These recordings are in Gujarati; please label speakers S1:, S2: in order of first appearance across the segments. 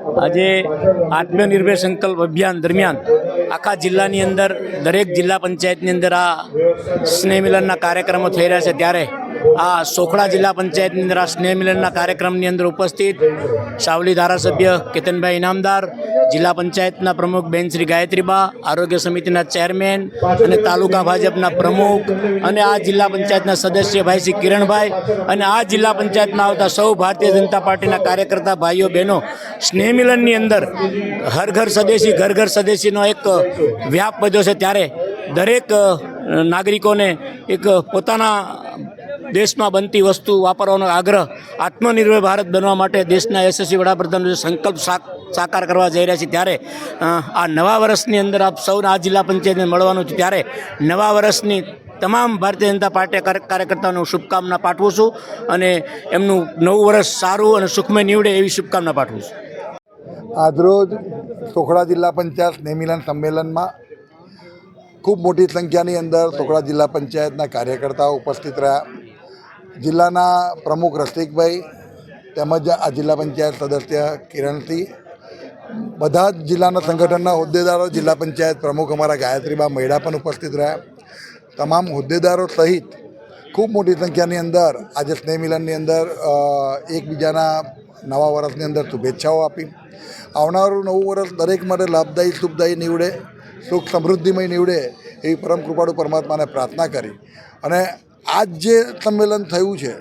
S1: આજે આત્મનિર્ભર સંકલ્પ અભિયાન દરમિયાન આખા જિલ્લાની અંદર, દરેક જિલ્લા પંચાયતની અંદર આ સ્નેહ મિલનના કાર્યક્રમો થઈ રહ્યા છે. ત્યારે આ સોખડા જિલ્લા પંચાયતની અંદર આ સ્નેહ મિલનના કાર્યક્રમની અંદર ઉપસ્થિત સાવલી ધારાસભ્ય કેતનભાઈ ઇનામદાર જિલ્લા પંચાયતના પ્રમુખ બેન શ્રી ગાયત્રીબા, આરોગ્ય સમિતિના ચેરમેન અને તાલુકા ભાજપના પ્રમુખ અને આ જિલ્લા પંચાયતના સદસ્ય ભાઈ શ્રી કિરણભાઈ અને આ જિલ્લા પંચાયતમાં આવતા સૌ ભારતીય જનતા પાર્ટીના કાર્યકર્તા ભાઈઓ, બહેનો, સ્નેહમિલનની અંદર હર ઘર સ્વદેશી, ઘર ઘર સ્વદેશીનો એક વ્યાપ વધ્યો છે. ત્યારે દરેક નાગરિકોને એક પોતાના દેશમાં બનતી વસ્તુ વાપરવાનો આગ્રહ આત્મનિર્ભર ભારત બનવા માટે દેશના યશસ્વી વડાપ્રધાનનો જે સંકલ્પ સાક, સાકાર કરવા જઈ રહ્યા છે ત્યારે આ નવા વર્ષની અંદર આપ સૌના આ જિલ્લા પંચાયતને મળવાનું છે ત્યારે નવા વર્ષની તમામ ભારતીય જનતા પાર્ટી કાર્ય- કાર્યકર્તાઓને શુભકામના પાઠવું છું અને એમનું નવું વર્ષ સારું અને સુખમય નીવડે એવી શુભકામના પાઠવું છું.
S2: આજરોજ સોખડા જિલ્લા પંચાયત નેમિલન સંમેલનમાં ખૂબ મોટી સંખ્યાની અંદર સોખડા જિલ્લા પંચાયતના કાર્યકર્તાઓ ઉપસ્થિત રહ્યા. જિલ્લાના પ્રમુખ રસિકભાઈ તેમજ આ જિલ્લા પંચાયત સદસ્ય કિરણસિંહ, બધા જ જિલ્લાના સંગઠનના હોદ્દેદારો, જિલ્લા પંચાયત પ્રમુખ અમારા ગાયત્રીબા મૈડા પણ ઉપસ્થિત રહ્યા. તમામ હોદ્દેદારો સહિત ખૂબ મોટી સંખ્યાની અંદર આજે સ્નેહ મિલનની અંદર એકબીજાના નવા વર્ષની અંદર શુભેચ્છાઓ આપી. આવનારું નવું વર્ષ દરેક માટે લાભદાયી શુભદાયી નીવડે, સુખ સમૃદ્ધિમય નીવડે એવી પરમ કૃપાળુ પરમાત્માને પ્રાર્થના કરી. અને આજ જે સંમેલન થયું છે,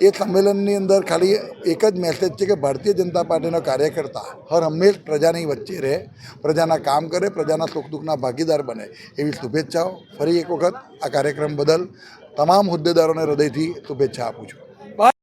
S2: એ સંમેલનની અંદર ખાલી એક જ મેસેજ છે કે ભારતીય જનતા પાર્ટીનો કાર્યકર્તા હર હંમેશ પ્રજાની વચ્ચે રહે, પ્રજાના કામ કરે, પ્રજાના સુખ દુઃખના ભાગીદાર બને. એવી શુભેચ્છાઓ. ફરી એક વખત આ કાર્યક્રમ બદલ તમામ હોદ્દેદારોને હૃદયથી શુભેચ્છા આપું છું.